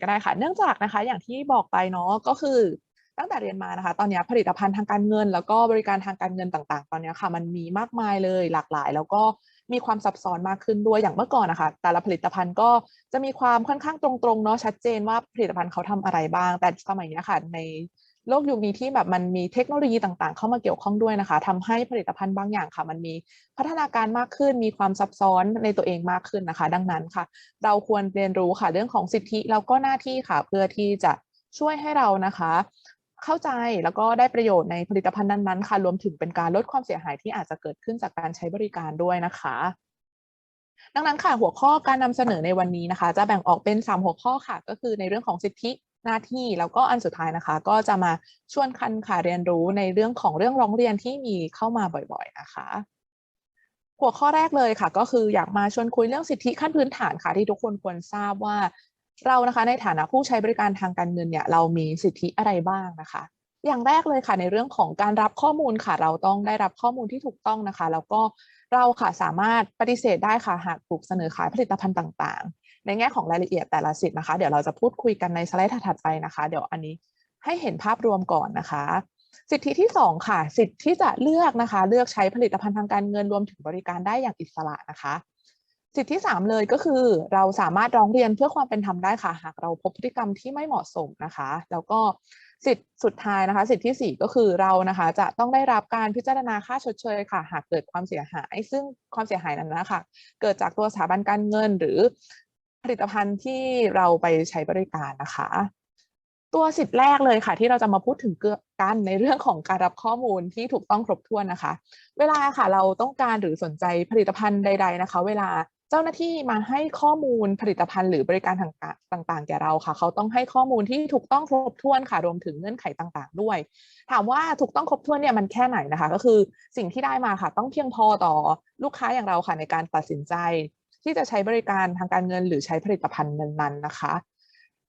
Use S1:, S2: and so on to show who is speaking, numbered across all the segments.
S1: ก็ได้ค่ะ เนื่องจากนะคะอย่างที่บอกไปเนาะก็คือตั้งแต่เรียนมานะคะ ตอนนี้ผลิตภัณฑ์ทางการเงิน แล้วก็บริการทางการเงินต่างๆ ตอนนี้ค่ะ มันมีมากมายเลยหลากหลาย แล้วก็มีความซับซ้อนมากขึ้นด้วยอย่างเมื่อก่อนนะคะ แต่ละผลิตภัณฑ์ก็จะมีความค่อนข้างตรงๆเนาะชัดเจนว่าผลิตภัณฑ์เขาทำอะไรบ้าง แต่สมัยนี้ค่ะใน โลกยุคนี้ที่แบบมันมีเทคโนโลยีต่างๆ เข้ามาเกี่ยวข้องด้วยนะคะทำให้ผลิตภัณฑ์บางอย่างค่ะ มันมีพัฒนาการมากขึ้น มีความซับซ้อนในตัวเองมากขึ้นนะคะ ดังนั้นค่ะ เราควรเรียนรู้ค่ะเรื่องของสิทธิแล้วก็หน้าที่ค่ะ เพื่อที่จะช่วยให้เรานะคะ เข้าใจแล้วก็ได้ประโยชน์ในผลิตภัณฑ์นั้นๆค่ะ รวมถึงเป็นการลดความเสียหายที่อาจจะเกิดขึ้นจากการใช้บริการด้วยนะคะดังนั้นค่ะหัวข้อการนำเสนอในวันนี้นะคะ จะแบ่งออกเป็น 3 หัวข้อค่ะ ก็คือในเรื่องของสิทธิ หน้าที่แล้วก็อันสุดท้ายนะคะ ก็จะมาชวนคันค่ะเรียนรู้ในเรื่องของเรื่องร้องเรียนที่มีเข้ามาบ่อยๆนะคะหัวข้อแรกเลยค่ะ ก็คืออยากมาชวนคุยเรื่องสิทธิขั้นพื้นฐานค่ะที่ทุกคนควรทราบว่า เรานะคะในฐานะผู้ใช้บริการทางการเงินเนี่ยเรามีสิทธิอะไรบ้างนะคะ อย่างแรกเลยค่ะในเรื่องของการรับข้อมูลค่ะ เราต้องได้รับข้อมูลที่ถูกต้องนะคะ แล้วก็เราค่ะสามารถปฏิเสธได้ค่ะหากถูกเสนอขายผลิตภัณฑ์ต่างๆ ในแง่ของรายละเอียดแต่ละสิทธิ์นะคะ เดี๋ยวเราจะพูดคุยกันในสไลด์ถัดไปนะคะ เดี๋ยวอันนี้ให้เห็นภาพรวมก่อนนะคะ สิทธิที่ 2 ค่ะ สิทธิที่จะเลือกนะคะ เลือกใช้ผลิตภัณฑ์ทางการเงินรวมถึงบริการได้อย่างอิสระนะคะ สิทธิที่ 3 เลยก็คือ เราสามารถร้องเรียนเพื่อความเป็นธรรมได้ค่ะ หากเราพบพฤติกรรมที่ไม่เหมาะสมนะคะ แล้วก็สิทธิสุดท้ายนะคะ สิทธิที่ 4 ก็คือเรานะคะ จะต้องได้รับการพิจารณาค่าชดเชยค่ะ หากเกิดความเสียหาย ซึ่งความเสียหายนั้นนะคะ เกิดจากตัวสถาบันการเงินหรือ ผลิตภัณฑ์ที่เราไปใช้บริการนะคะ ตัวสิทธิ์แรกเลยค่ะ ที่เราจะมาพูดถึงกันในเรื่องของการรับข้อมูลที่ถูกต้องครบถ้วนนะคะ เวลาค่ะเราต้องการหรือสนใจผลิตภัณฑ์ใด ๆนะคะ เวลาเจ้าหน้าที่มาให้ข้อมูลผลิตภัณฑ์หรือบริการต่างๆ แก่เราค่ะ เขาต้องให้ข้อมูลที่ถูกต้องครบถ้วนค่ะ รวมถึงเงื่อนไขต่างๆ ด้วย ถามว่าถูกต้องครบถ้วนเนี่ยมันแค่ไหนนะคะ ก็คือสิ่งที่ได้มาค่ะ ต้องเพียงพอต่อลูกค้าอย่างเราค่ะในการตัดสินใจ ที่จะใช้บริการทางการเงินหรือใช้ผลิตภัณฑ์นั้นๆนะคะ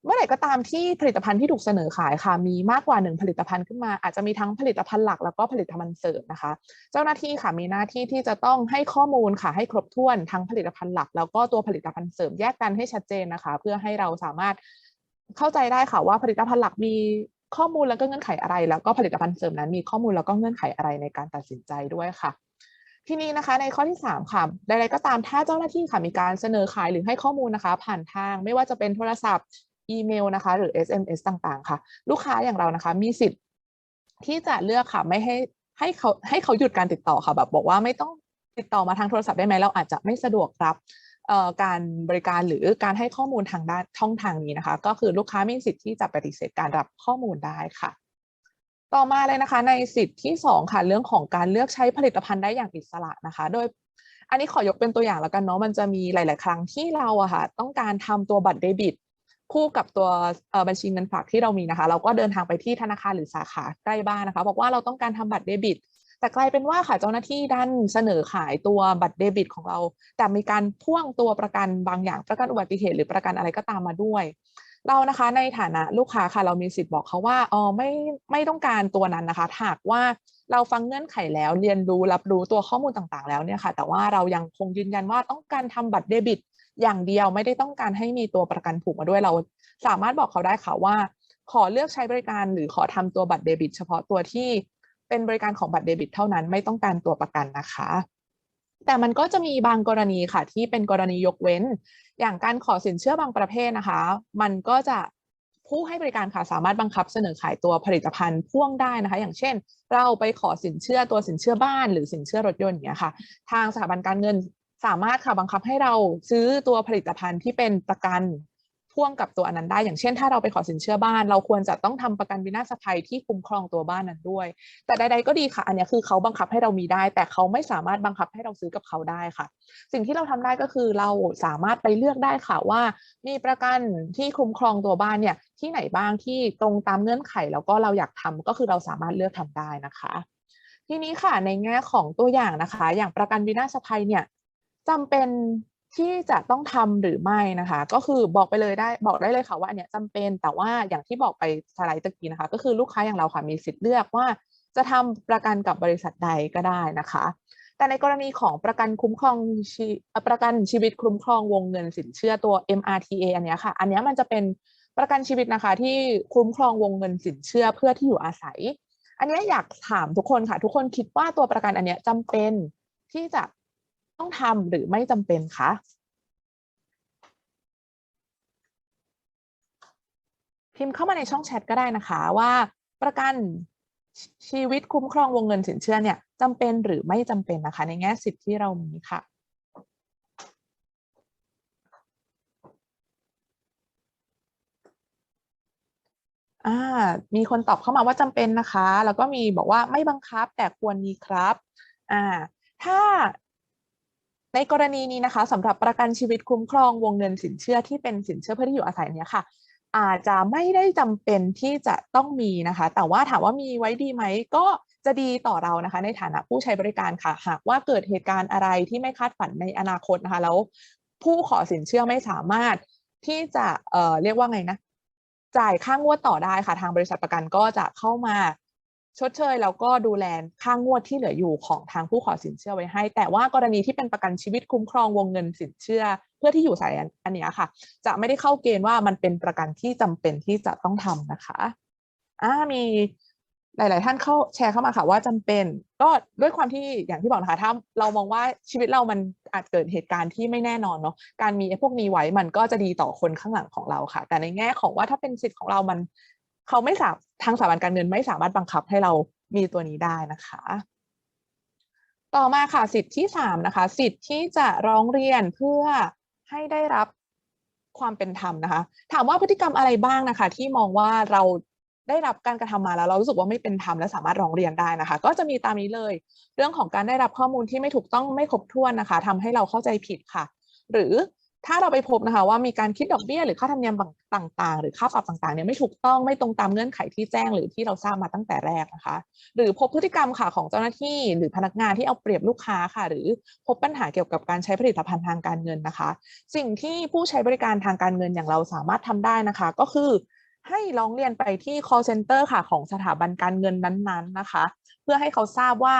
S1: เมื่อไหร่ก็ตามที่ผลิตภัณฑ์ที่ถูกเสนอขายค่ะ มีมากกว่า1ผลิตภัณฑ์ขึ้นมา อาจจะมีทั้งผลิตภัณฑ์หลักแล้วก็ผลิตภัณฑ์เสริมนะคะ เจ้าหน้าที่ค่ะมีหน้าที่ที่จะต้องให้ข้อมูลค่ะให้ครบถ้วนทั้งผลิตภัณฑ์หลัก แล้วก็ตัวผลิตภัณฑ์เสริมแยกกันให้ชัดเจนนะคะ เพื่อให้เราสามารถเข้าใจได้ค่ะว่าผลิตภัณฑ์หลักมีข้อมูลแล้วก็เงื่อนไขอะไร แล้วก็ผลิตภัณฑ์เสริมนั้นมีข้อมูลแล้วก็เงื่อนไขอะไรในการตัดสินใจด้วยค่ะ ทีนี้นะคะในข้อที่ 3 ค่ะใดๆก็ตามถ้าเจ้าหน้าที่ค่ะมีการเสนอขายหรือให้ข้อมูลนะคะ ผ่านทางไม่ว่าจะเป็นโทรศัพท์อีเมลนะคะ หรือ SMS ต่างๆ ค่ะ ลูกค้าอย่างเรานะคะ มีสิทธิ์ที่จะเลือกค่ะไม่ให้ให้เขาให้เขาหยุดการติดต่อค่ะแบบบอกว่าไม่ต้องติดต่อมาทางโทรศัพท์ได้ไหมเราอาจจะไม่สะดวกรับการบริการหรือการให้ข้อมูลทางด้านช่องทางนี้นะคะ ก็คือลูกค้ามีสิทธิ์ที่จะปฏิเสธการรับข้อมูลได้ค่ะ ต่อมาเลยนะคะ ในสิทธิที่ 2 ค่ะเรื่องของการเลือกใช้ผลิตภัณฑ์ได้อย่างอิสระนะคะ โดยอันนี้ขอยกเป็นตัวอย่างแล้วกันเนาะมันจะมีหลาย ๆ ครั้งที่เราอะค่ะ ต้องการทำตัวบัตรเดบิต คู่กับตัวบัญชีเงินฝากที่เรามีนะคะ เราก็เดินทางไปที่ธนาคารหรือสาขาใกล้บ้านนะคะ บอกว่าเราต้องการทำบัตรเดบิต แต่กลายเป็นว่าค่ะเจ้าหน้าที่ดันเสนอขายตัวบัตรเดบิต ของเรา แต่มีการพ่วงตัวประกันบางอย่างประกันอุบัติเหตุหรือประกันอะไรก็ตามมาด้วย เรานะคะในฐานะลูกค้าค่ะเรามีสิทธิ์บอกเขาว่าอ๋อไม่ไม่ต้องการตัวนั้นนะคะหากว่าเราฟังเงื่อนไขแล้วเรียนรู้รับรู้ตัวข้อมูลต่างๆ แล้วเนี่ยค่ะแต่ว่าเรายังคงยืนยันว่าต้องการทำบัตรเดบิต อย่างเดียวไม่ได้ต้องการให้มีตัวประกันผูกมาด้วยเรา สามารถบอกเขาได้ค่ะว่า ขอเลือกใช้บริการหรือขอทำตัวบัตรเดบิต เฉพาะตัวที่เป็นบริการของบัตรเดบิต เท่านั้นไม่ต้องการตัวประกันนะคะ แต่มันก็จะมีบางกรณีค่ะที่เป็นกรณียกเว้น อย่างการขอสินเชื่อบางประเภทนะคะ มันก็จะผู้ให้บริการค่ะสามารถบังคับเสนอขายตัวผลิตภัณฑ์พ่วงได้นะคะ อย่างเช่น เราไปขอสินเชื่อตัวสินเชื่อบ้านหรือสินเชื่อรถยนต์เนี่ยค่ะ ทางสถาบันการเงินสามารถค่ะบังคับให้เราซื้อตัวผลิตภัณฑ์ที่เป็นประกัน พ่วงกับตัวอันนั้นได้ อย่างเช่นถ้าเราไปขอสินเชื่อบ้าน เราควรจะต้องทำประกันวินาศภัยที่คุ้มครองตัวบ้านนั้นด้วย แต่ใดๆก็ดีค่ะ อันนี้คือเขาบังคับให้เรามีได้ แต่เขาไม่สามารถบังคับให้เราซื้อกับเขาได้ค่ะ สิ่งที่เราทำได้ก็คือเราสามารถไปเลือกได้ค่ะว่า มีประกันที่คุ้มครองตัวบ้านเนี่ยที่ไหนบ้างที่ตรงตามเงื่อนไขแล้วก็เราอยากทำก็คือเราสามารถเลือกทำได้นะคะ ทีนี้ค่ะในแง่ของตัวอย่างนะคะ อย่างประกันวินาศภัยเนี่ยจำเป็น ที่จะต้องทำหรือไม่นะคะ ก็คือบอกไปเลยได้บอกได้เลยค่ะว่าอันเนี้ยจำเป็นแต่ว่าอย่างที่บอกไปสไลด์ตะกี้นะคะ ก็คือลูกค้าอย่างเราค่ะมีสิทธิ์เลือกว่า จะทำประกันกับบริษัทใดก็ได้นะคะ แต่ในกรณีของประกันคุ้มครองชีประกันชีวิตคุ้มครองวงเงินสินเชื่อตัว MRTA อันเนี้ยค่ะ อันเนี้ยมันจะเป็นประกันชีวิตนะคะที่คุ้มครองวงเงินสินเชื่อเพื่อที่อยู่อาศัย อันเนี้ยอยากถามทุกคนค่ะ ทุกคนคิดว่าตัวประกันอันเนี้ยจำเป็นที่จะ ต้องทำหรือไม่จำเป็นคะพิมพ์เข้ามาในช่องแชทก็ได้นะคะว่าประกันชีวิตคุ้มครองวงเงินสินเชื่อเนี่ยจำเป็นหรือไม่จำเป็นนะคะ ในแง่สิทธิที่เรามีค่ะอ่ามีคนตอบเข้ามาว่าจำเป็นนะคะ แล้วก็มีบอกว่าไม่บังคับแต่ควรมีครับอ่าถ้า ในกรณีนี้นะคะสำหรับประกันชีวิตคุ้มครองวงเงินสินเชื่อที่เป็นสินเชื่อเพื่อที่อยู่อาศัยเนี้ยค่ะ อาจจะไม่ได้จำเป็นที่จะต้องมีนะคะ แต่ว่าถามว่ามีไว้ดีไหมก็จะดีต่อเรานะคะ ในฐานะผู้ใช้บริการค่ะ หากว่าเกิดเหตุการณ์อะไรที่ไม่คาดฝันในอนาคตนะคะ แล้วผู้ขอสินเชื่อไม่สามารถที่จะเอ่อเรียกว่าไงนะจ่ายค่างวดต่อได้ค่ะ ทางบริษัทประกันก็จะเข้ามา ชดเชยแล้วก็ดูแลค่างวดที่เหลืออยู่ของทางผู้ขอสินเชื่อไว้ให้ แต่ว่ากรณีที่เป็นประกันชีวิตคุ้มครองวงเงินสินเชื่อ เพื่อที่อยู่อาศัยอันนี้ค่ะ จะไม่ได้เข้าเกณฑ์ว่ามันเป็นประกันที่จำเป็นที่จะต้องทำนะคะอ่ามีหลาย ๆ ท่านเข้าแชร์เข้ามาค่ะว่าจำเป็น ก็ด้วยความที่อย่างที่บอกนะคะถ้าเรามองว่าชีวิตเรามันอาจเกิดเหตุการณ์ที่ไม่แน่นอนเนาะการมีพวกนี้ไว้มันก็จะดีต่อคนข้างหลังของเราค่ะ แต่ในแง่ของว่าถ้าเป็นสิทธิ์ของเรามัน เขาไม่สามทางสถาบันการเงินไม่สามารถบังคับให้เรามีตัวนี้ได้นะคะ ต่อมาค่ะสิทธิ์ที่สามนะคะ สิทธิ์ที่จะร้องเรียนเพื่อให้ได้รับความเป็นธรรมนะคะ ถามว่าพฤติกรรมอะไรบ้างนะคะ ที่มองว่าเราได้รับการกระทำมาแล้วเรารู้สึกว่าไม่เป็นธรรมและสามารถร้องเรียนได้นะคะ ก็จะมีตามนี้เลย เรื่องของการได้รับข้อมูลที่ไม่ถูกต้องไม่ครบถ้วนนะคะทำให้เราเข้าใจผิดค่ะ หรือ ถ้าเราไปพบนะคะว่ามีการคิดดอกเบี้ยหรือค่าธรรมเนียมต่างๆ หรือค่าปรับต่างๆเนี่ยไม่ถูกต้องไม่ตรงตามเงื่อนไขที่แจ้งหรือที่เราทราบมาตั้งแต่แรกนะคะ หรือพบพฤติกรรมค่ะของเจ้าหน้าที่ หรือพนักงานที่เอาเปรียบลูกค้าค่ะ หรือพบปัญหาเกี่ยวกับการใช้ผลิตภัณฑ์ทางการเงินนะคะ สิ่งที่ผู้ใช้บริการทางการเงินอย่างเราสามารถทำได้นะคะ ก็คือให้ร้องเรียนไปที่ call center ค่ะของสถาบันการเงินนั้นๆนะคะ เพื่อให้เขาทราบว่า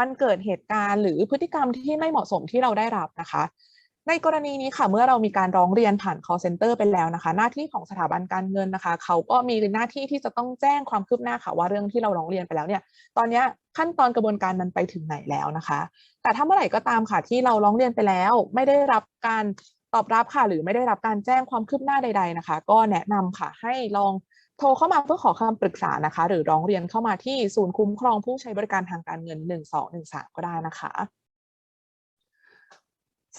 S1: มันเกิดเหตุการณ์หรือพฤติกรรมที่ไม่เหมาะสมที่เราได้รับนะคะ ในกรณีนี้ค่ะเมื่อเรามีการร้องเรียนผ่าน call center ไปแล้วนะคะ หน้าที่ของสถาบันการเงินนะคะ เขาก็มีหน้าที่ที่จะต้องแจ้งความคืบหน้าค่ะว่าเรื่องที่เราร้องเรียนไปแล้วเนี่ย ตอนนี้ขั้นตอนกระบวนการมันไปถึงไหนแล้วนะคะ แต่ถ้าเมื่อไหร่ก็ตามค่ะที่เราร้องเรียนไปแล้ว ไม่ได้รับการตอบรับค่ะ หรือไม่ได้รับการแจ้งความคืบหน้าใด ๆนะคะ ก็แนะนำค่ะให้ลองโทรเข้ามาเพื่อขอคำปรึกษานะคะ หรือร้องเรียนเข้ามาที่ศูนย์คุ้มครองผู้ใช้บริการทางการเงิน 1213 ก็ได้นะคะ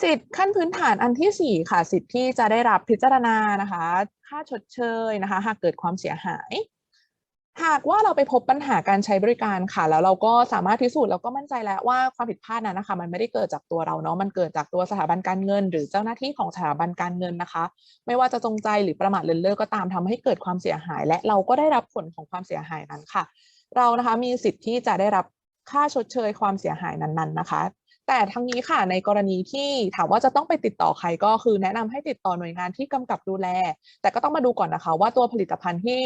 S1: สิทธิ์ขั้นพื้นฐานอันที่ 4 ค่ะ สิทธิ์ที่จะได้รับพิจารณานะคะ ค่าชดเชยนะคะ หากเกิดความเสียหาย หากว่าเราไปพบปัญหาการใช้บริการค่ะ แล้วเราก็สามารถพิสูจน์แล้วก็มั่นใจแล้วว่าความผิดพลาดนั้นนะคะ มันไม่ได้เกิดจากตัวเราเนาะมันเกิดจากตัวสถาบันการเงิน หรือเจ้าหน้าที่ของสถาบันการเงินนะคะ ไม่ว่าจะจงใจหรือประมาทเลินเล่อก็ตามทำให้เกิดความเสียหาย และเราก็ได้รับผลของความเสียหายนั้นค่ะ เรานะคะมีสิทธิ์ที่จะได้รับค่าชดเชยความเสียหายนั้นๆนะคะ แต่ทั้งนี้ค่ะในกรณีที่ถามว่าจะต้องไปติดต่อใครก็คือแนะนำให้ติดต่อหน่วยงานที่กำกับดูแล แต่ก็ต้องมาดูก่อนนะคะ ว่าตัวผลิตภัณฑ์ที่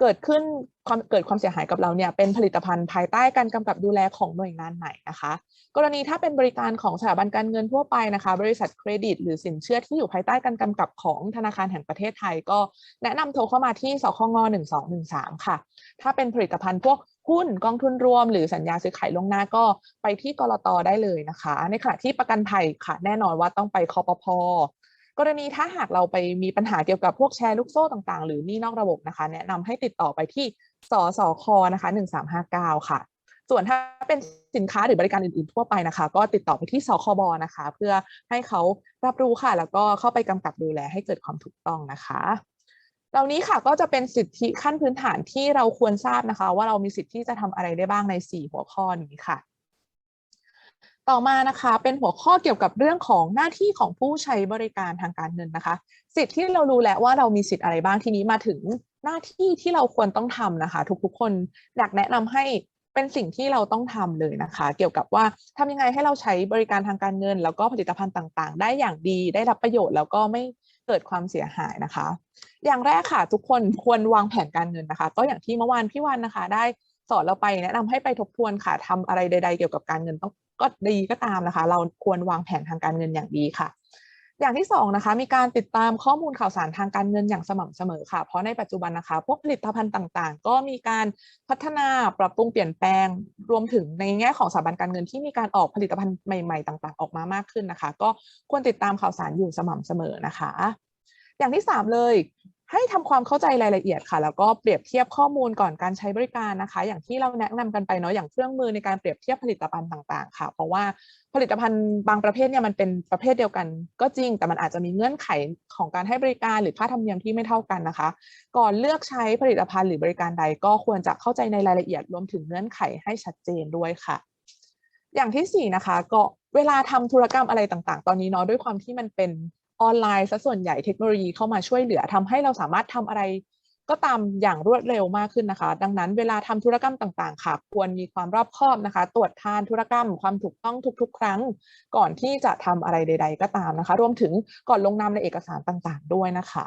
S1: เกิดขึ้นความเกิดความเสียหายกับเราเนี่ยเป็นผลิตภัณฑ์ภายใต้การกำกับดูแลของหน่วยงานไหนนะคะ กรณีถ้าเป็นบริการของสถาบันการเงินทั่วไปนะคะ บริษัทเครดิต หรือสินเชื่อที่อยู่ภายใต้การกำกับของธนาคารแห่งประเทศไทย ก็แนะนำโทรเข้ามาที่สคง1213 ค่ะ ถ้าเป็นผลิตภัณฑ์พวก หุ้นกองทุนรวม หรือสัญญาซื้อขายล่วงหน้าก็ไปที่กรตได้เลยนะคะ ในขณะที่ประกันภัยค่ะแน่นอนว่าต้องไปคอปพกรณีถ้าหากเราไปมีปัญหาเกี่ยวกับพวกแชร์ลูกโซ่ต่างๆ หรือนี้นอกระบบนะคะ แนะนำให้ติดต่อไปที่สสคนะคะ1359 ค่ะ ส่วนถ้าเป็นสินค้าหรือบริการอื่นๆทั่วไปนะคะ ก็ติดต่อไปที่สคบนะคะ เพื่อให้เขารับรู้ค่ะ แล้วก็เข้าไปกำกับดูแลให้เกิดความถูกต้องนะคะ เหล่านี้ค่ะก็จะเป็นสิทธิขั้นพื้นฐานที่เราควรทราบนะคะ ว่าเรามีสิทธิที่จะทำอะไรได้บ้างใน 4 หัวข้อนี้ค่ะ ต่อมานะคะเป็นหัวข้อเกี่ยวกับเรื่องของหน้าที่ของผู้ใช้บริการทางการเงินนะคะ สิทธิที่เรารู้แล้วว่าเรามีสิทธิอะไรบ้างทีนี้มาถึงหน้าที่ที่เราควรต้องทำนะคะ ทุกๆคนอยากแนะนำให้เป็นสิ่งที่เราต้องทำเลยนะคะ เกี่ยวกับว่าทำยังไงให้เราใช้บริการทางการเงิน แล้วก็ผลิตภัณฑ์ต่างๆ ได้อย่างดีได้รับประโยชน์แล้วก็ไม่ เกิดความเสียหายนะคะ อย่างแรกค่ะ ทุกคนควรวางแผนการเงินนะคะ ก็อย่างที่เมื่อวานพี่วันนะคะ ได้สอนเราไปแนะนำให้ไปทบทวนค่ะทำอะไรใด ๆ เกี่ยวกับการเงินต้องก็ดีก็ตามนะคะ เราควรวางแผนทางการเงินอย่างดีค่ะ อย่างที่สองนะคะมีการติดตามข้อมูลข่าวสารทางการเงินอย่างสม่ำเสมอค่ะ เพราะในปัจจุบันนะคะ พวกผลิตภัณฑ์ต่างๆ ก็มีการพัฒนาปรับปรุงเปลี่ยนแปลงรวมถึงในแง่ของสถาบันการเงินที่มีการออกผลิตภัณฑ์ใหม่ๆ ต่างๆ ออกมามากขึ้นนะคะ ก็ควรติดตามข่าวสารอยู่สม่ำเสมอนะคะ อย่างที่สามเลย ให้ทำความเข้าใจรายละเอียดค่ะ แล้วก็เปรียบเทียบข้อมูลก่อนการใช้บริการนะคะ อย่างที่เราแนะนำกันไปเนาะอย่างเครื่องมือในการเปรียบเทียบผลิตภัณฑ์ต่างๆ ค่ะ เพราะว่าผลิตภัณฑ์บางประเภทเนี่ยมันเป็นประเภทเดียวกัน ก็จริงแต่มันอาจจะมีเงื่อนไขของการให้บริการหรือค่าธรรมเนียมที่ไม่เท่ากันนะคะ ก่อนเลือกใช้ผลิตภัณฑ์หรือบริการใด ก็ควรจะเข้าใจในรายละเอียดรวมถึงเงื่อนไขให้ชัดเจนด้วยค่ะ อย่างที่สี่นะคะก็เวลาทำธุรกรรมอะไรต่างๆ ตอนนี้เนาะด้วยความที่มันเป็น ออนไลน์ซะส่วนใหญ่เทคโนโลยีเข้ามาช่วยเหลือทำให้เราสามารถทำอะไรก็ตามอย่างรวดเร็วมากขึ้นนะคะ ดังนั้นเวลาทำธุรกรรมต่างๆ ค่ะ ควรมีความรอบคอบนะคะ ตรวจทานธุรกรรมความถูกต้องทุก ๆ ครั้ง ก่อนที่จะทำอะไรใด ๆ ก็ตามนะคะ รวมถึงก่อนลงนามในเอกสารต่างๆ ด้วยนะคะ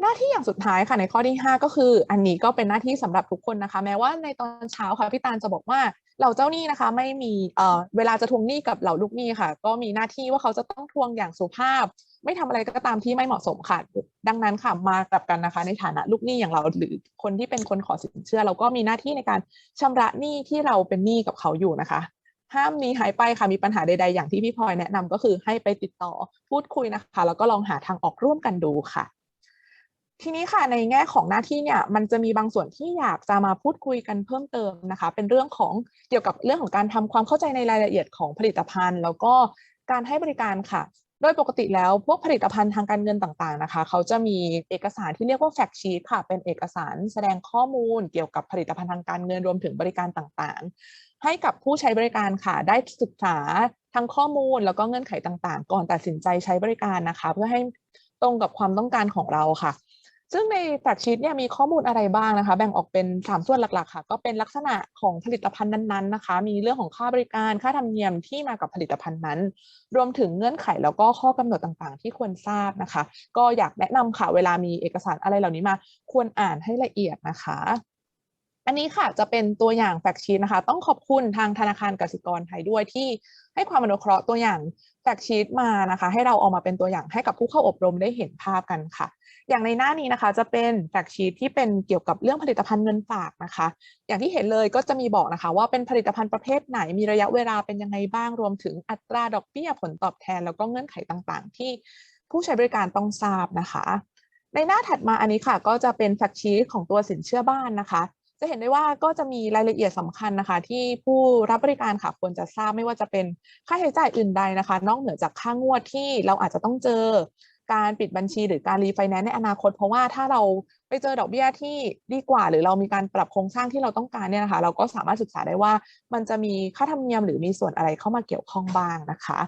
S1: หน้าที่อย่างสุดท้ายค่ะในข้อที่ 5 ก็คือ อันนี้ก็เป็นหน้าที่สำหรับทุกคนนะคะ แม้ว่าในตอนเช้าค่ะพี่ตาลจะบอกว่า เหล่าเจ้าหนี้นะคะไม่มีเอ่อเวลาจะทวงหนี้กับเหล่าลูกหนี้ค่ะ ก็มีหน้าที่ว่าเขาจะต้องทวงอย่างสุภาพ ไม่ทำอะไรก็ตามที่ไม่เหมาะสมค่ะ ดังนั้นค่ะมากลับกันนะคะ ในฐานะลูกหนี้อย่างเราหรือคนที่เป็นคนขอสินเชื่อ เราก็มีหน้าที่ในการชำระหนี้ที่เราเป็นหนี้กับเขาอยู่นะคะห้ามหนีหายไปค่ะมีปัญหาใด ๆ อย่างที่พี่พลอยแนะนำก็คือให้ไปติดต่อพูดคุยนะคะ แล้วก็ลองหาทางออกร่วมกันดูค่ะ ทีนี้ค่ะในแง่ของหน้าที่เนี่ยมันจะมีบางส่วนที่อยากจะมาพูดคุยกันเพิ่มเติมนะคะ เป็นเรื่องของเกี่ยวกับเรื่องของการทำความเข้าใจในรายละเอียดของผลิตภัณฑ์ แล้วก็การให้บริการค่ะ โดยปกติแล้วพวกผลิตภัณฑ์ทางการเงินต่างๆนะคะ เขาจะมีเอกสารที่เรียกว่าแฟกชีตค่ะ เป็นเอกสารแสดงข้อมูล เกี่ยวกับผลิตภัณฑ์ทางการเงินรวมถึงบริการต่างๆ ให้กับผู้ใช้บริการค่ะ ได้ศึกษาทั้งข้อมูลแล้วก็เงื่อนไขต่างๆ ก่อนตัดสินใจใช้บริการนะคะ เพื่อให้ตรงกับความต้องการของเราค่ะ ซึ่งในแฟกชีตเนี่ยมีข้อมูลอะไรบ้างนะคะ แบ่งออกเป็น 3 ส่วนหลักๆค่ะ ก็เป็นลักษณะของผลิตภัณฑ์นั้นๆนะคะ มีเรื่องของค่าบริการค่าธรรมเนียมที่มากับผลิตภัณฑ์นั้น รวมถึงเงื่อนไขแล้วก็ข้อกำหนดต่างๆ ที่ควรทราบนะคะ ก็อยากแนะนำค่ะเวลามีเอกสารอะไรเหล่านี้มา ควรอ่านให้ละเอียดนะคะ อันนี้ค่ะจะเป็นตัวอย่างแฟกชีตนะคะ ต้องขอบคุณทางธนาคารกสิกรไทยด้วยที่ให้ความอนุเคราะห์ตัวอย่างแฟกชีตมานะคะ ให้เราเอามาเป็นตัวอย่างให้กับผู้เข้าอบรมได้เห็นภาพกันค่ะ อย่างในหน้านี้นะคะจะเป็นแฟกชีตที่เป็นเกี่ยวกับเรื่องผลิตภัณฑ์เงินฝากนะคะ อย่างที่เห็นเลยก็จะมีบอกนะคะ ว่าเป็นผลิตภัณฑ์ประเภทไหนมีระยะเวลาเป็นยังไงบ้างรวมถึงอัตราดอกเบี้ยผลตอบแทน แล้วก็เงื่อนไขต่างๆ ที่ผู้ใช้บริการต้องทราบนะคะ ในหน้าถัดมาอันนี้ค่ะ ก็จะเป็นแฟกชีตของตัวสินเชื่อบ้านนะคะ จะเห็นได้ว่าก็จะมีรายละเอียดสำคัญนะคะ ที่ผู้รับบริการค่ะควรจะทราบไม่ว่าจะเป็นค่าใช้จ่ายอื่นใดนะคะ นอกเหนือจากค่างวดที่เราอาจจะต้องเจอการปิดบัญชีหรือการรีไฟแนนซ์ในอนาคต เพราะว่าถ้าเราไปเจอดอกเบี้ยที่ดีกว่า หรือเรามีการปรับโครงสร้างที่เราต้องการเนี่ยนะคะ เราก็สามารถศึกษาได้ว่ามันจะมีค่าธรรมเนียมหรือมีส่วนอะไรเข้ามาเกี่ยวข้องบ้างนะคะ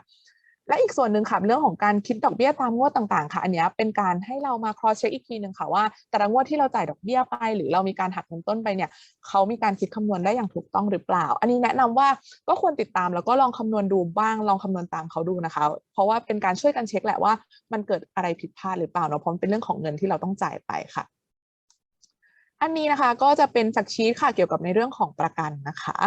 S1: และอีกส่วนหนึ่งค่ะเรื่องของการคิดดอกเบี้ยตามงวดต่างๆ ค่ะ อันนี้เป็นการให้เรามา cross check อีกทีหนึ่งค่ะว่าแต่ละงวดที่เราจ่ายดอกเบี้ยไป หรือเรามีการหักเงินต้นไปเนี่ยเขามีการคิดคำนวณได้อย่างถูกต้องหรือเปล่า อันนี้แนะนำว่าก็ควรติดตามแล้วก็ลองคำนวณดูบ้างลองคำนวณตามเขาดูนะคะ เพราะว่าเป็นการช่วยกันเช็คแหละว่ามันเกิดอะไรผิดพลาดหรือเปล่าเนาะเพราะเป็นเรื่องของเงินที่เราต้องจ่ายไปค่ะ อันนี้นะคะก็จะเป็นสักชีตค่ะเกี่ยวกับในเรื่องของประกันนะคะ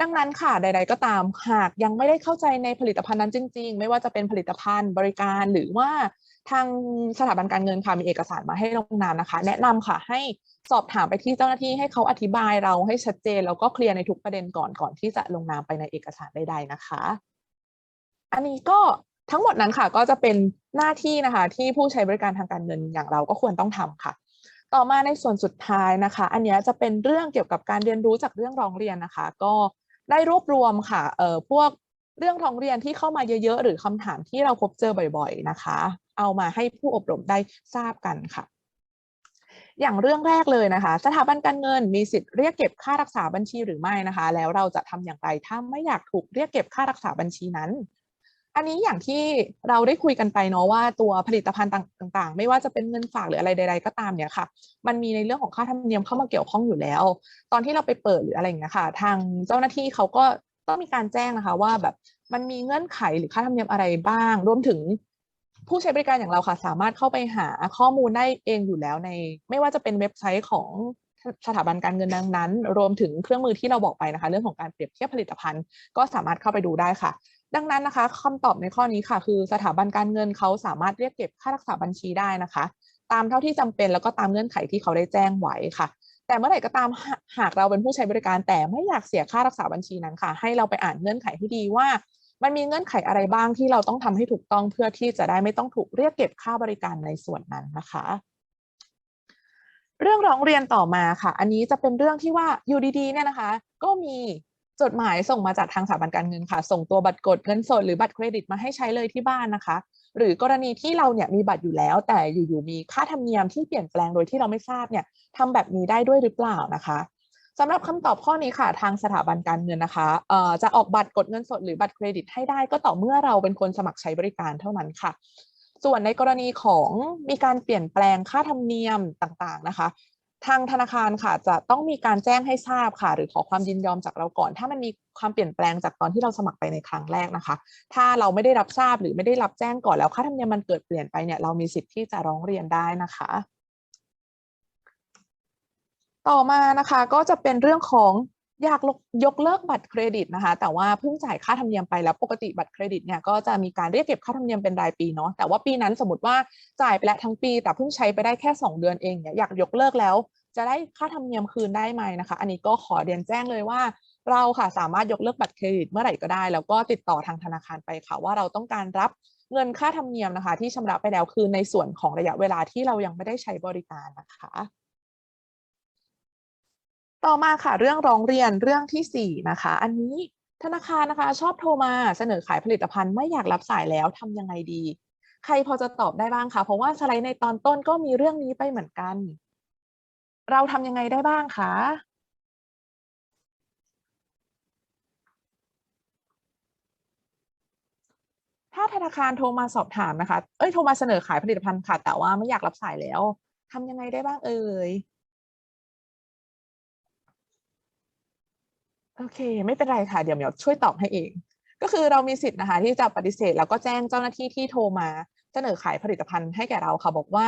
S1: ดังนั้นค่ะใด ๆ ก็ตามหากยังไม่ได้เข้าใจในผลิตภัณฑ์นั้นจริง ๆ ไม่ว่าจะเป็นผลิตภัณฑ์บริการหรือว่าทางสถาบันการเงินค่ะมีเอกสารมาให้ลงนามนะคะ แนะนำค่ะให้สอบถามไปที่เจ้าหน้าที่ให้เขาอธิบายเราให้ชัดเจนแล้วก็เคลียร์ในทุกประเด็นก่อนก่อนที่จะลงนามไปในเอกสารใด ๆนะคะ อันนี้ก็ทั้งหมดนั้นค่ะก็จะเป็นหน้าที่นะคะ ที่ผู้ใช้บริการทางการเงินอย่างเราก็ควรต้องทำค่ะ ต่อมาในส่วนสุดท้ายนะคะ อันนี้จะเป็นเรื่องเกี่ยวกับการเรียนรู้จากเรื่องร้องเรียนนะคะ ก็ ได้รวบรวมค่ะเอ่อพวกเรื่องร้องเรียนที่เข้ามาเยอะๆ หรือคำถามที่เราพบเจอบ่อยๆนะคะ เอามาให้ผู้อบรมได้ทราบกันค่ะ อย่างเรื่องแรกเลยนะคะ สถาบันการเงินมีสิทธิ์เรียกเก็บค่ารักษาบัญชีหรือไม่นะคะ แล้วเราจะทำอย่างไรถ้าไม่อยากถูกเรียกเก็บค่ารักษาบัญชีนั้น อันนี้อย่างที่เราได้คุยกันไปเนาะว่าตัวผลิตภัณฑ์ต่างๆ ไม่ว่าจะเป็นเงินฝากหรืออะไรใด ๆ ก็ตามเนี่ยค่ะ มันมีในเรื่องของค่าธรรมเนียมเข้ามาเกี่ยวข้องอยู่แล้ว ตอนที่เราไปเปิดหรืออะไรอย่างเงี้ยค่ะ ทางเจ้าหน้าที่เขาก็ต้องมีการแจ้งนะคะว่าแบบมันมีเงื่อนไขหรือค่าธรรมเนียมอะไรบ้าง รวมถึงผู้ใช้บริการอย่างเราค่ะ สามารถเข้าไปหาข้อมูลได้เองอยู่แล้วใน ไม่ว่าจะเป็นเว็บไซต์ของสถาบันการเงินดังนั้น รวมถึงเครื่องมือที่เราบอกไปนะคะ เรื่องของการเปรียบเทียบผลิตภัณฑ์ ก็สามารถเข้าไปดูได้ค่ะ ดังนั้นนะคะคำตอบในข้อนี้ค่ะ คือสถาบันการเงินเขาสามารถเรียกเก็บค่ารักษาบัญชีได้นะคะ ตามเท่าที่จำเป็นแล้วก็ตามเงื่อนไขที่เขาได้แจ้งไว้ค่ะ แต่เมื่อไหร่ก็ตามหากเราเป็นผู้ใช้บริการ แต่ไม่อยากเสียค่ารักษาบัญชีนั้นค่ะ ให้เราไปอ่านเงื่อนไขให้ดีว่า มันมีเงื่อนไขอะไรบ้างที่เราต้องทำให้ถูกต้องเพื่อที่จะได้ไม่ต้องถูกเรียกเก็บค่าบริการในส่วนนั้นนะคะเรื่องร้องเรียนต่อมาค่ะ อันนี้จะเป็นเรื่องที่ว่าอยู่ดีๆเนี่ยนะคะ ก็มี จดหมายส่งมาจากทางสถาบันการเงินค่ะ ส่งตัวบัตรกดเงินสดหรือบัตรเครดิตมาให้ใช้เลยที่บ้านนะคะ หรือกรณีที่เราเนี่ยมีบัตรอยู่แล้ว แต่อยู่ๆมีค่าธรรมเนียมที่เปลี่ยนแปลงโดยที่เราไม่ทราบเนี่ยทำแบบนี้ได้ด้วยหรือเปล่านะคะสำหรับคำตอบข้อนี้ค่ะ ทางสถาบันการเงินนะคะเอ่อจะออกบัตรกดเงินสดหรือบัตรเครดิตให้ได้ก็ต่อเมื่อเราเป็นคนสมัครใช้บริการเท่านั้นค่ะส่วนในกรณีของมีการเปลี่ยนแปลงค่าธรรมเนียมต่างๆนะคะ ทางธนาคารค่ะจะต้องมีการแจ้งให้ทราบค่ะ หรือขอความยินยอมจากเราก่อน ถ้ามันมีความเปลี่ยนแปลงจากตอนที่เราสมัครไปในครั้งแรกนะคะ ถ้าเราไม่ได้รับทราบหรือไม่ได้รับแจ้งก่อนแล้วค่าธรรมเนียมมันเกิดเปลี่ยนไปเนี่ยเรามีสิทธิ์ที่จะร้องเรียนได้นะคะต่อมานะคะก็จะเป็นเรื่องของ อยากยกเลิกบัตรเครดิตนะคะ แต่ว่าเพิ่งจ่ายค่าธรรมเนียมไปแล้วปกติบัตรเครดิตเนี่ยก็จะมีการเรียกเก็บค่าธรรมเนียมเป็นรายปีเนาะแต่ว่าปีนั้นสมมติว่าจ่ายไปแล้วทั้งปี แต่เพิ่งใช้ไปได้แค่ 2 เดือนเองเนี่ยอยากยกเลิกแล้ว จะได้ค่าธรรมเนียมคืนได้ไหมนะคะ อันนี้ก็ขอเรียนแจ้งเลยว่า เราค่ะสามารถยกเลิกบัตรเครดิตเมื่อไหร่ก็ได้ แล้วก็ติดต่อทางธนาคารไปค่ะ ว่าเราต้องการรับเงินค่าธรรมเนียมนะคะ ที่ชำระไปแล้วคือในส่วนของระยะเวลาที่เรายังไม่ได้ใช้บริการนะคะ ต่อมาค่ะเรื่องร้องเรียนเรื่องที่ 4 นะคะ อันนี้ธนาคารนะคะ ชอบโทรมาเสนอขายผลิตภัณฑ์ไม่อยากรับสายแล้วทำยังไงดี ใครพอจะตอบได้บ้างคะเพราะว่าสไลด์ในตอนต้นก็มีเรื่องนี้ไปเหมือนกัน เราทำยังไงได้บ้างคะถ้าธนาคารโทรมาสอบถามนะคะ เอ้ยโทรมาเสนอขายผลิตภัณฑ์ค่ะ แต่ว่าไม่อยากรับสายแล้วทำยังไงได้บ้างเอ่ย โอเค ไม่เป็นไรค่ะ เดี๋ยวเมียวช่วยตอบให้เอง ก็คือเรามีสิทธิ์นะคะ ที่จะปฏิเสธแล้วก็แจ้งเจ้าหน้าที่ที่โทรมาเสนอขายผลิตภัณฑ์ให้แก่เราค่ะ บอกว่า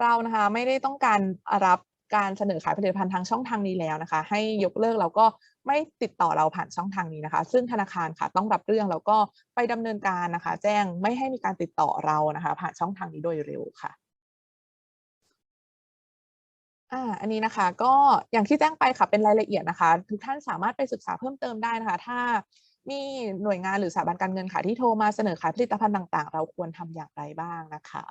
S1: เรานะคะไม่ได้ต้องการรับการเสนอขายผลิตภัณฑ์ทางช่องทางนี้แล้วนะคะ ให้ยกเลิกแล้วก็ไม่ติดต่อเราผ่านช่องทางนี้นะคะ ซึ่งธนาคารค่ะต้องรับเรื่องแล้วก็ไปดำเนินการนะคะ แจ้งไม่ให้มีการติดต่อเรานะคะ ผ่านช่องทางนี้โดยเร็วค่ะ อ่าอันนี้นะคะก็อย่างที่แจ้งไปค่ะเป็นรายละเอียดนะคะ ทุกท่านสามารถไปศึกษาเพิ่มเติมได้นะคะ ถ้ามีหน่วยงานหรือสถาบันการเงินค่ะที่โทรมาเสนอขายผลิตภัณฑ์ต่าง ๆ เราควรทำอย่างไรบ้างนะคะ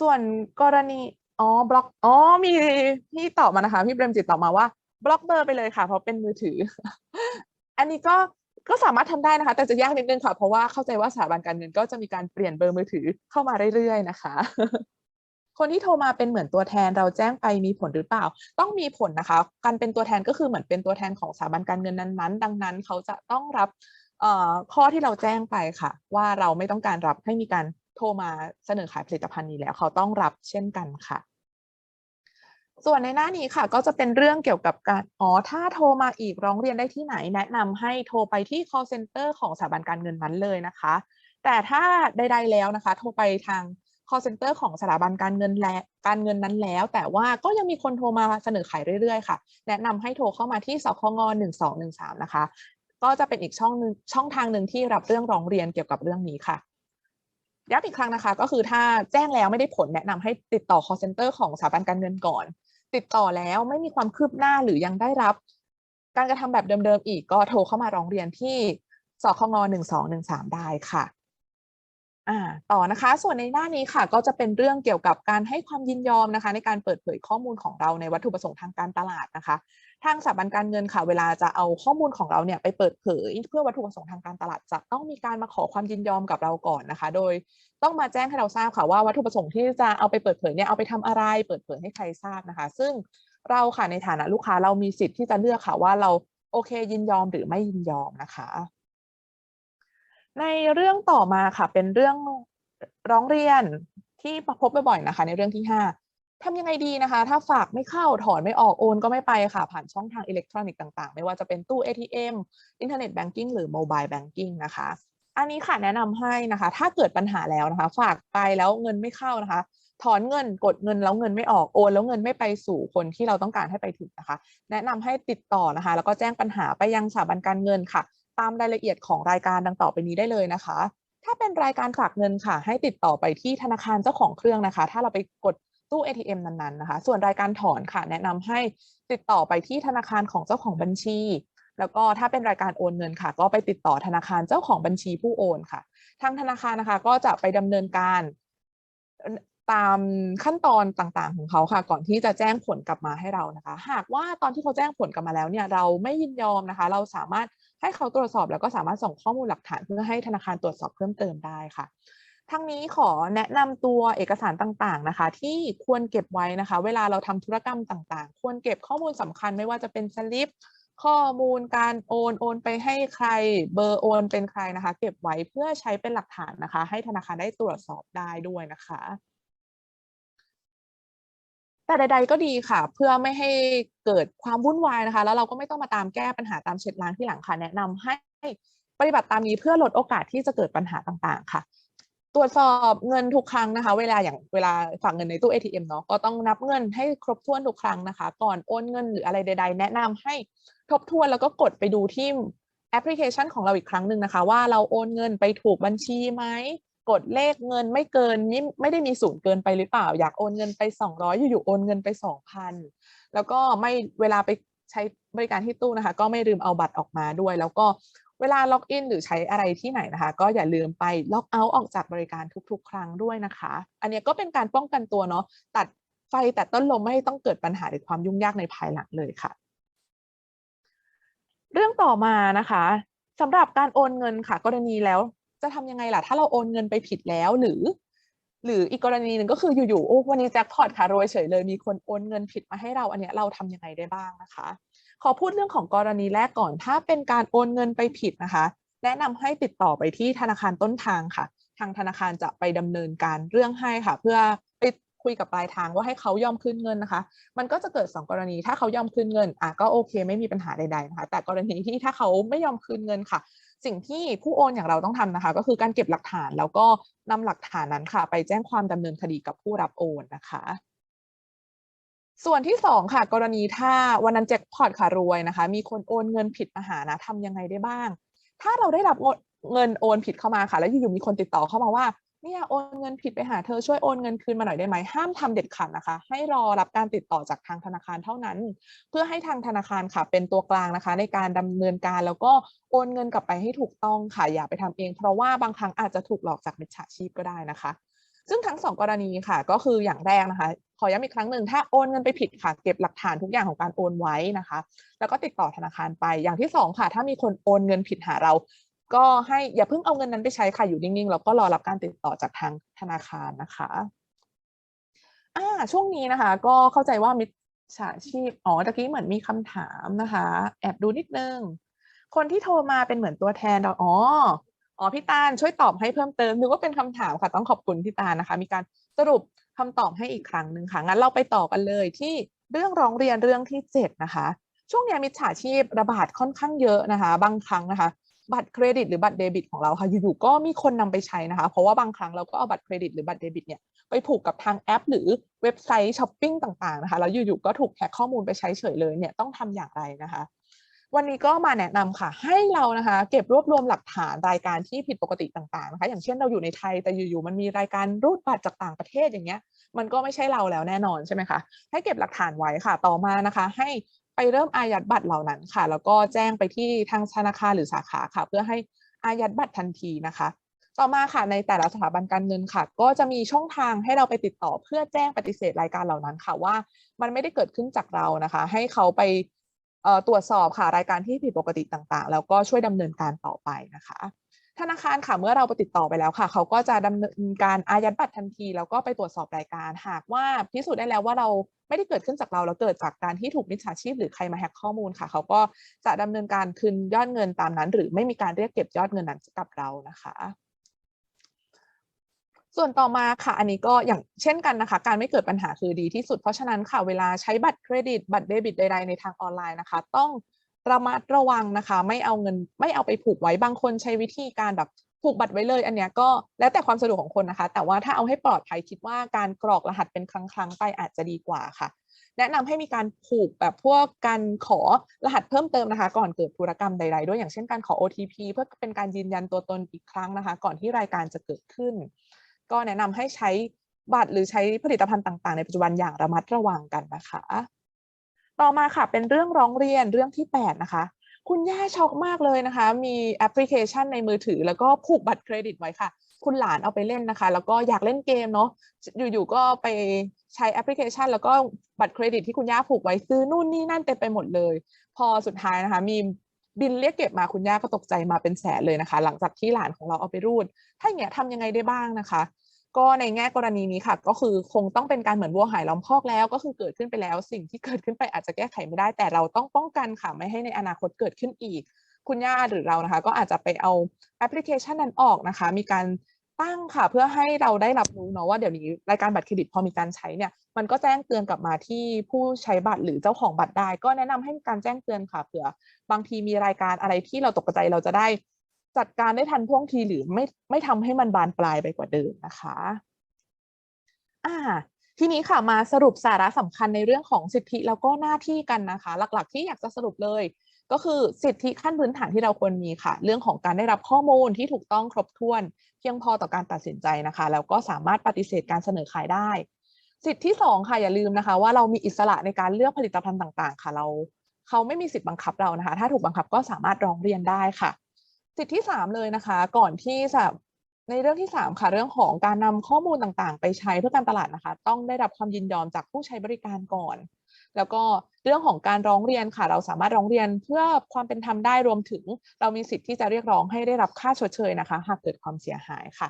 S1: ส่วนกรณี อ๋อ บล็อก อ๋อ มีพี่ตอบมานะคะ พี่เปรมจิตตอบมาว่า บล็อกเบอร์ไปเลยค่ะ เพราะเป็นมือถือ อันนี้ก็ ก็สามารถทำได้นะคะ แต่จะยากนิดนึงค่ะ เพราะว่าเข้าใจว่าสถาบันการเงินก็จะมีการเปลี่ยนเบอร์มือถือเข้ามาเรื่อยๆนะคะ คนที่โทรมาเป็นเหมือนตัวแทนเราแจ้งไปมีผลหรือเปล่า ต้องมีผลนะคะ การเป็นตัวแทนก็คือเหมือนเป็นตัวแทนของสถาบันการเงินนั้นๆ ดังนั้น เขาจะต้องรับข้อที่เราแจ้งไปค่ะ ว่าเราไม่ต้องการรับให้มีการโทรมาเสนอขายผลิตภัณฑ์นี้แล้ว เขาต้องรับเช่นกันค่ะ ส่วนในหน้านี้ค่ะก็จะเป็นเรื่องเกี่ยวกับการอ๋อถ้าโทรมาอีกร้องเรียนได้ที่ไหน แนะนำให้โทรไปที่ call center ของสถาบันการเงินนั้นเลยนะคะ แต่ถ้าใดๆแล้วนะคะ โทรไปทาง call center ของสถาบันการเงินและการเงินนั้นแล้ว แต่ว่าก็ยังมีคนโทรมาเสนอขายเรื่อยๆค่ะ แนะนำให้โทรเข้ามาที่สคง1213นะคะ ก็จะเป็นอีกช่องหนึ่งช่องทางหนึ่งที่รับเรื่องร้องเรียนเกี่ยวกับเรื่องนี้ค่ะย้ำอีกครั้งนะคะก็คือถ้าแจ้งแล้วไม่ได้ผลแนะนำให้ติดต่อ call center ของสถาบันการเงินก่อน ติดต่อแล้วไม่มีความคืบหน้าหรือยังได้รับ การกระทำแบบเดิมๆอีกก็โทรเข้ามาร้องเรียนที่สคง1213ได้ค่ะ อ่าต่อนะคะส่วนในหน้านี้ค่ะก็จะเป็นเรื่องเกี่ยวกับการให้ความยินยอมนะคะ ในการเปิดเผยข้อมูลของเราในวัตถุประสงค์ทางการตลาดนะคะ ทางสถาบันการเงินค่ะ เวลาจะเอาข้อมูลของเราเนี่ยไปเปิดเผย เพื่อวัตถุประสงค์ทางการตลาด จะต้องมีการมาขอความยินยอมกับเราก่อนนะคะ โดยต้องมาแจ้งให้เราทราบค่ะว่าวัตถุประสงค์ที่จะเอาไปเปิดเผยเนี่ยเอาไปทำอะไร เปิดเผยให้ใครทราบนะคะ ซึ่งเราค่ะในฐานะลูกค้าเรามีสิทธิ์ที่จะเลือกค่ะว่าเราโอเคยินยอมหรือไม่ยินยอมนะคะ ในเรื่องต่อมาค่ะ เป็นเรื่องร้องเรียนที่พบบ่อยๆนะคะ ในเรื่องที่5ทำยังไงดีนะคะ ถ้าฝากไม่เข้าถอนไม่ออกโอนก็ไม่ไปค่ะ ผ่านช่องทางอิเล็กทรอนิกส์ต่างๆ ไม่ว่าจะเป็นตู้ ATM อินเทอร์เน็ตแบงกิ้งหรือโมบายแบงกิ้งนะคะ อันนี้ค่ะแนะนำให้นะคะ ถ้าเกิดปัญหาแล้วนะคะ ฝากไปแล้วเงินไม่เข้านะคะ ถอนเงินกดเงินแล้วเงินไม่ออกโอน แล้วเงินไม่ไปสู่คนที่เราต้องการให้ไปถึงนะคะ แนะนำให้ติดต่อนะคะ แล้วก็แจ้งปัญหาไปยังสถาบันการเงินค่ะ ตามรายละเอียดของรายการดังต่อไปนี้ได้เลยนะคะ ถ้าเป็นรายการฝากเงินค่ะ ให้ติดต่อไปที่ธนาคารเจ้าของเครื่องนะคะ ถ้าเราไปกดตู้ ATM นั้นๆนะคะ ส่วนรายการถอนค่ะ แนะนำให้ติดต่อไปที่ธนาคารของเจ้าของบัญชี แล้วก็ถ้าเป็นรายการโอนเงินค่ะ ก็ไปติดต่อธนาคารเจ้าของบัญชีผู้โอนค่ะ ทางธนาคารนะคะก็จะไปดำเนินการตามขั้นตอนต่างๆของเขาค่ะ ก่อนที่จะแจ้งผลกลับมาให้เรานะคะ หากว่าตอนที่เขาแจ้งผลกลับมาแล้วเนี่ยเราไม่ยินยอมนะคะ เราสามารถ ให้เขาตรวจสอบแล้วก็สามารถส่งข้อมูลหลักฐานเพื่อให้ธนาคารตรวจสอบเพิ่มเติมได้ค่ะทั้งนี้ขอแนะนำตัวเอกสารต่างๆนะคะ ที่ควรเก็บไว้นะคะ เวลาเราทำธุรกรรมต่างๆ ควรเก็บข้อมูลสำคัญไม่ว่าจะเป็นสลิป ข้อมูลการโอนโอนไปให้ใครเบอร์โอนเป็นใครนะคะ เก็บไว้เพื่อใช้เป็นหลักฐานนะคะ ให้ธนาคารได้ตรวจสอบได้ด้วยนะคะ แต่ใด ๆ ก็ดีค่ะ เพื่อไม่ให้เกิดความวุ่นวายนะคะ แล้วเราก็ไม่ต้องมาตามแก้ปัญหาตามเช็ดล้างที่หลังค่ะ แนะนำให้ปฏิบัติตามนี้เพื่อลดโอกาสที่จะเกิดปัญหาต่างๆ ค่ะ ตรวจสอบเงินทุกครั้งนะคะ เวลาอย่างเวลาฝากเงินในตู้ ATM เนาะก็ต้องนับเงินให้ครบถ้วนทุกครั้งนะคะ ก่อนโอนเงินหรืออะไรใด ๆ แนะนำให้ทบทวนแล้วก็กดไปดูที่แอปพลิเคชันของเราอีกครั้งหนึ่งนะคะ ว่าเราโอนเงินไปถูกบัญชีไหม กดเลขเงินไม่เกินนี่ไม่ได้มีศูนย์เกินไปหรือเปล่า อยากโอนเงินไป 200 อยู่ๆโอนเงินไป 2,000 แล้วก็ไม่เวลาไปใช้บริการที่ตู้นะคะ ก็ไม่ลืมเอาบัตรออกมาด้วย แล้วก็เวลาล็อกอินหรือใช้อะไรที่ไหนนะคะ ก็อย่าลืมไปล็อกเอาท์ออกจากบริการทุก ๆ ครั้งด้วยนะคะ อันนี้ก็เป็นการป้องกันตัวเนาะตัดไฟแต่ต้นลมไม่ให้ต้องเกิดปัญหาหรือความยุ่งยากในภายหลังเลยค่ะ เรื่องต่อมานะคะสำหรับการโอนเงินค่ะ กรณีแล้ว จะทำยังไงล่ะ ถ้าเราโอนเงินไปผิดแล้วหรือ หรืออีกกรณีหนึ่งก็คืออยู่ๆโอ้วันนี้แจ็คพอตค่ะรวยเฉยเลยมีคนโอนเงินผิดมาให้เราอันเนี้ยเราทำยังไงได้บ้างนะคะ ขอพูดเรื่องของกรณีแรกก่อน ถ้าเป็นการโอนเงินไปผิดนะคะ แนะนำให้ติดต่อไปที่ธนาคารต้นทางค่ะ ทางธนาคารจะไปดำเนินการเรื่องให้ค่ะ เพื่อไปคุยกับปลายทางว่าให้เขายอมคืนเงินนะคะ มันก็จะเกิด 2 กรณี ถ้าเขายอมคืนเงินอะก็โอเค ไม่มีปัญหาใดๆนะคะ แต่กรณีที่ถ้าเขาไม่ยอมคืนเงินค่ะ สิ่งที่ผู้โอนอย่างเราต้องทำนะคะ ก็คือการเก็บหลักฐานแล้วก็นำหลักฐานนั้นค่ะ ไปแจ้งความดำเนินคดีกับผู้รับโอนนะคะส่วนที่สองค่ะ กรณีถ้าวันนั้นแจ็คพอตค่ะรวยนะคะ มีคนโอนเงินผิดมาหานะทำยังไงได้บ้าง ถ้าเราได้รับเงินโอนผิดเข้ามาค่ะ แล้วอยู่ๆมีคนติดต่อเข้ามาว่า เนี่ยโอนเงินผิดไปหาเธอช่วยโอนเงินคืนมาหน่อยได้ไหมห้ามทำเด็ดขาดนะคะ ให้รอรับการติดต่อจากทางธนาคารเท่านั้น เพื่อให้ทางธนาคารค่ะ เป็นตัวกลางนะคะ ในการดำเนินการแล้วก็โอนเงินกลับไปให้ถูกต้องค่ะอย่าไปทำเอง เพราะว่าบางครั้งอาจจะถูกหลอกจากมิจฉาชีพก็ได้นะคะ ซึ่งทั้งสองกรณีค่ะ ก็คืออย่างแรกนะคะขอย้ำอีกครั้งหนึ่งถ้าโอนเงินไปผิดค่ะ เก็บหลักฐานทุกอย่างของการโอนไว้นะคะ แล้วก็ติดต่อธนาคารไปอย่างที่สองค่ะ ถ้ามีคนโอนเงินผิดหาเรา ก็ให้อย่าเพิ่งเอาเงินนั้นไปใช้ค่ะอยู่นิ่งๆแล้วก็รอรับการติดต่อจากทางธนาคารนะคะอ่าช่วงนี้นะคะ ก็เข้าใจว่ามิจฉาชีพอ๋อตะกี้เหมือนมีคำถามนะคะ แอบดูนิดนึง คนที่โทรมาเป็นเหมือนตัวแทนเราอ๋ออ๋อพี่ตาลช่วยตอบให้เพิ่มเติมนึกว่าเป็นคำถามค่ะต้องขอบคุณพี่ตาลนะคะ มีการสรุปคำตอบให้อีกครั้งหนึ่งค่ะงั้นเราไปต่อกันเลยที่เรื่องร้องเรียนเรื่องที่เจ็ดนะคะ ช่วงนี้มิจฉาชีพระบาดค่อนข้างเยอะนะคะ บางครั้งนะคะ บัตรเครดิตหรือบัตรเดบิตของเราค่ะอยู่ๆก็มีคนนำไปใช้นะคะ เพราะว่าบางครั้งเราก็เอาบัตรเครดิตหรือบัตรเดบิตเนี่ยไปผูกกับทางแอป หรือเว็บไซต์ช้อปปิ้งต่างๆนะคะแล้วอยู่ๆก็ถูกแฮกข้อมูลไปใช้เฉยเลยเนี่ยต้องทำอย่างไรนะคะ วันนี้ก็มาแนะนำค่ะ ให้เรานะคะเก็บรวบรวมหลักฐานรายการที่ผิดปกติต่างๆนะคะอย่างเช่นเราอยู่ในไทยแต่อยู่ๆมันมีรายการรูดบัตรจากต่างประเทศอย่างเงี้ยมันก็ไม่ใช่เราแล้วแน่นอนใช่ไหมคะ ให้เก็บหลักฐานไว้ค่ะ ต่อมานะคะ ให้ ไปเริ่มอายัดบัตรเหล่านั้นค่ะ แล้วก็แจ้งไปที่ทางธนาคารหรือสาขาค่ะ เพื่อให้อายัดบัตรทันทีนะคะ ต่อมาค่ะในแต่ละสถาบันการเงินค่ะ ก็จะมีช่องทางให้เราไปติดต่อเพื่อแจ้งปฏิเสธรายการเหล่านั้นค่ะว่า มันไม่ได้เกิดขึ้นจากเรานะคะ ให้เขาไปตรวจสอบค่ะรายการที่ผิดปกติต่างๆ แล้วก็ช่วยดำเนินการต่อไปนะคะ ธนาคารค่ะเมื่อเราไปติดต่อไปแล้วค่ะ เขาก็จะดำเนินการอายัดบัตรทันที แล้วก็ไปตรวจสอบรายการ หากว่าพิสูจน์ได้แล้วว่าเราไม่ได้เกิดขึ้นจากเราแล้วเกิดจากการที่ถูกมิจฉาชีพหรือใครมาแฮกข้อมูลค่ะ เขาก็จะดำเนินการคืนยอดเงินตามนั้น หรือไม่มีการเรียกเก็บยอดเงินนั้นกับเรานะคะส่วนต่อมาค่ะ อันนี้ก็อย่างเช่นกันนะคะ การไม่เกิดปัญหาคือดีที่สุด เพราะฉะนั้นค่ะ เวลาใช้บัตรเครดิต บัตรเดบิตใดๆในทางออนไลน์นะคะ ต้อง ระมัดระวังนะคะ ไม่เอาเงิน ไม่เอาไปผูกไว้บางคนใช้วิธีการแบบผูกบัตรไว้เลย อันเนี้ยก็แล้วแต่ความสะดวกของคนนะคะ แต่ว่าถ้าเอาให้ปลอดภัยคิดว่าการกรอกรหัสเป็นครั้งๆไปอาจจะดีกว่าค่ะ แนะนำให้มีการผูกแบบพวกการขอรหัสเพิ่มเติมนะคะ ก่อนเกิดธุรกรรมใด ๆ ด้วยอย่างเช่นการขอ OTP เพื่อเป็นการยืนยันตัวตนอีกครั้งนะคะ ก่อนที่รายการจะเกิดขึ้น ก็แนะนำให้ใช้บัตรหรือใช้ผลิตภัณฑ์ต่าง ๆ ในปัจจุบันอย่างระมัดระวังกันนะคะ ต่อมาค่ะเป็นเรื่องร้องเรียนเรื่องที่ 8 นะคะ คุณย่าช็อกมากเลยนะคะ มีแอปพลิเคชันในมือถือ แล้วก็ผูกบัตรเครดิตไว้ค่ะ คุณหลานเอาไปเล่นนะคะ แล้วก็อยากเล่นเกมเนาะอยู่ๆก็ไปใช้แอปพลิเคชัน แล้วก็บัตรเครดิตที่คุณย่าผูกไว้ซื้อนู่นนี่นั่นเต็มไปหมดเลย พอสุดท้ายนะคะ มีบินเรียกเก็บมาคุณย่าก็ตกใจมาเป็นแสนเลยนะคะ หลังจากที่หลานของเราเอาไปรูด ถ้าอย่างเงี้ยทำยังไงได้บ้างนะคะ ก็ในแง่กรณีนี้ค่ะก็คือคงต้องเป็นการเหมือนวัวหายล้อมคอกแล้วก็คือเกิดขึ้นไปแล้ว สิ่งที่เกิดขึ้นไปอาจจะแก้ไขไม่ได้ แต่เราต้องป้องกันค่ะไม่ให้ในอนาคตเกิดขึ้นอีก คุณย่าหรือเรานะคะ ก็อาจจะไปเอาแอปพลิเคชันนั้นออกนะคะ มีการตั้งค่ะเพื่อให้เราได้รับรู้เนาะว่าเดี๋ยวนี้รายการบัตรเครดิตพอมีการใช้เนี่ยมันก็แจ้งเตือนกลับมาที่ผู้ใช้บัตรหรือเจ้าของบัตรได้ ก็แนะนำให้มีการแจ้งเตือนค่ะเผื่อบางทีมีรายการอะไรที่เราตกใจเราจะได้ จัดการได้ทันท่วงทีหรือไม่ไม่ทำให้มันบานปลายไปกว่าเดิมนะคะอ่าทีนี้ค่ะมาสรุปสาระสำคัญในเรื่องของสิทธิแล้วก็หน้าที่กันนะคะ หลักๆ ที่อยากจะสรุปเลย ก็คือสิทธิขั้นพื้นฐานที่เราควรมีค่ะ เรื่องของการได้รับข้อมูลที่ถูกต้องครบถ้วน เพียงพอต่อการตัดสินใจนะคะ แล้วก็สามารถปฏิเสธการเสนอขายได้ สิทธิที่สองค่ะอย่าลืมนะคะ ว่าเรามีอิสระในการเลือกผลิตภัณฑ์ต่าง ๆ ค่ะเรา เขาไม่มีสิทธิ์บังคับเรานะคะ ถ้าถูกบังคับก็สามารถร้องเรียนได้ค่ะ สิทธิที่สามเลยนะคะ ก่อนที่จะในเรื่องที่ 3 ค่ะ เรื่องของการนำข้อมูลต่างๆ ไปใช้เพื่อการตลาดนะคะ ต้องได้รับความยินยอมจากผู้ใช้บริการก่อน แล้วก็เรื่องของการร้องเรียนค่ะ เราสามารถร้องเรียนเพื่อความเป็นธรรมได้รวมถึง เรามีสิทธิ์ที่จะเรียกร้องให้ได้รับค่าชดเชยนะคะ หากเกิดความเสียหายค่ะ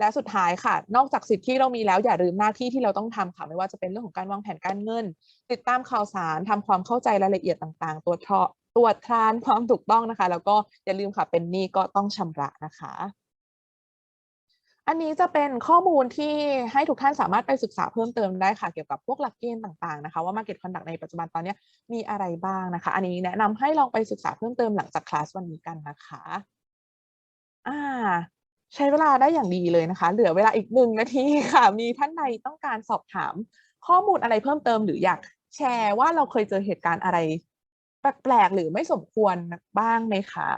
S1: และสุดท้ายค่ะ นอกจากสิทธิที่เรามีแล้วอย่าลืมหน้าที่ที่เราต้องทำค่ะ ไม่ว่าจะเป็นเรื่องของการวางแผนการเงิน ติดตามข่าวสารทำความเข้าใจรายละเอียดต่าง ๆตรวจทอ ตรวจทานความถูกต้องนะคะ แล้วก็อย่าลืมค่ะเป็นหนี้ก็ต้องชำระนะคะอันนี้จะเป็นข้อมูลที่ให้ทุกท่านสามารถไปศึกษาเพิ่มเติมได้ค่ะ เกี่ยวกับพวกหลักเกณฑ์ต่างๆนะคะว่า Market Conduct ในปัจจุบันตอนนี้มีอะไรบ้างนะคะ อันนี้แนะนำให้ลองไปศึกษาเพิ่มเติมหลังจากคลาสวันนี้กันนะคะอ่าใช้เวลาได้อย่างดีเลยนะคะ เหลือเวลาอีกหนึ่งนาทีค่ะ มีท่านใดต้องการสอบถาม ข้อมูลอะไรเพิ่มเติม หรืออยากแชร์ว่าเราเคยเจอเหตุการณ์อะไร แปลกๆหรือไม่สมควรบ้างไหมคะ